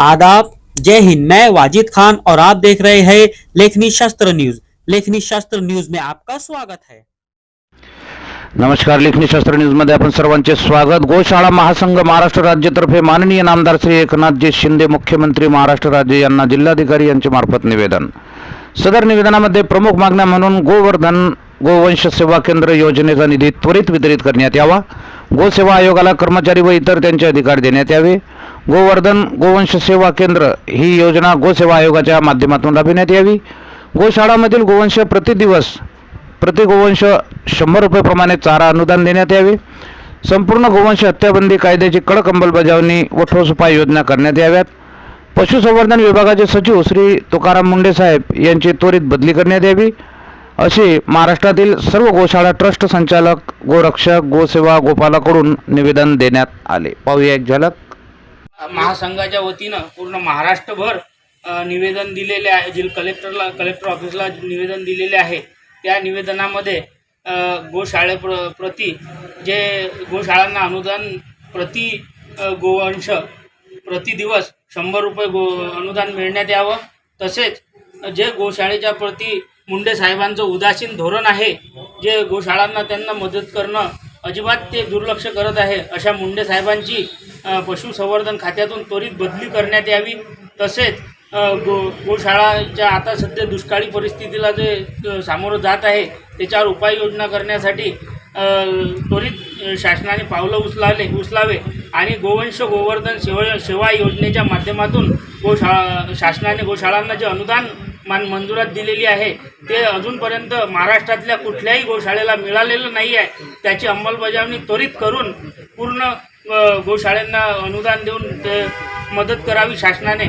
आदाब। जय हिंद। मैं वाजिद खान और आप देख रहे हैं लेखनी शास्त्र न्यूज। लेखनी शास्त्र न्यूज में आपका स्वागत है। नमस्कार लेखनी शास्त्र न्यूजमध्ये आपण सर्वांचे स्वागत. गोशाळा महासंघ महाराष्ट्र राज्यतर्फे माननीय नामदार श्री एकनाथजी शिंदे मुख्यमंत्री महाराष्ट्र राज्य यांना जिल्हाधिकारी यांच्या मार्फत निवेदन. सदर निवेदनामध्ये प्रमुख मागण्या म्हणून गोवर्धन गोवंश सेवा केंद्र योजनेचा निधी त्वरित वितरित करण्यात यावा. गोसेवा आयोगाला कर्मचारी व इतर त्यांचे अधिकार देण्यात यावे. गोवर्धन गोवंश सेवा केंद्र ही योजना गोसेवा आयोगाच्या माध्यमातून राबविण्यात यावी. गोशाळामधील गोवंश प्रतिदिवस प्रति गोवंश शंभर रुपयेप्रमाणे चारा अनुदान देण्यात यावे. संपूर्ण गोवंश हत्याबंदी कायद्याची कडक अंमलबजावणी व ठोस उपाययोजना करण्यात याव्यात. पशुसंवर्धन विभागाचे सचिव श्री तुकाराम मुंडे साहेब यांची त्वरित बदली करण्यात यावी. असे महाराष्ट्रातील सर्व गोशाळा ट्रस्ट संचालक गोरक्षक गोसेवा गोपालाकडून निवेदन देण्यात आले. पाहूया एक झलक. महासंघाच्या वतीनं पूर्ण महाराष्ट्रभर निवेदन दिलेले आहे जिल कलेक्टरला कलेक्टर ऑफिसला निवेदन दिलेले आहे. त्या निवेदनामध्ये गोशाळे प्र प्रति जे गोशाळांना अनुदान प्रति गोवंश प्रति दिवस शंभर रुपये गो अनुदान मिळण्यात यावं. तसेच जे गोशाळेच्या प्रति मुंडे साहेबांचं उदासीन धोरण आहे जे गोशाळांना त्यांना मदत करणं अजिबात ते दुर्लक्ष करत आहे अशा मुंडे साहेबांची पशुसंवर्धन खात्यातून त्वरित बदली करण्यात यावी. तसेच गो गोशाळाच्या आता सध्या दुष्काळी परिस्थितीला जे सामोरं जात आहे त्याच्यावर उपाययोजना करण्यासाठी त्वरित शासनाने पावलं उचलावे उचलावे आणि गोवंश गोवर्धन सेवा सेवा योजनेच्या माध्यमातून गोशाळा शासनाने गोशाळांना जे अनुदान मान मंजुरात दिलेली आहे ते अजूनपर्यंत महाराष्ट्रातल्या कुठल्याही गोशाळेला मिळालेलं नाही आहे त्याची अंमलबजावणी त्वरित करून पूर्ण गोशाळांना अनुदान देऊन ते मदत करावी शासनाने.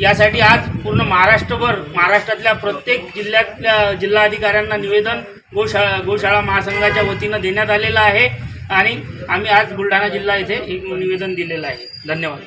यासाठी आज पूर्ण महाराष्ट्रभर महाराष्ट्रातल्या प्रत्येक जिल्ह्यातल्या जिल्हाधिकाऱ्यांना निवेदन गोशाळा गोशाळा महासंघाच्या वतीनं देण्यात आलेलं आहे. आणि आम्ही आज बुलढाणा जिल्हा येथे एक निवेदन दिलेलं आहे. धन्यवाद.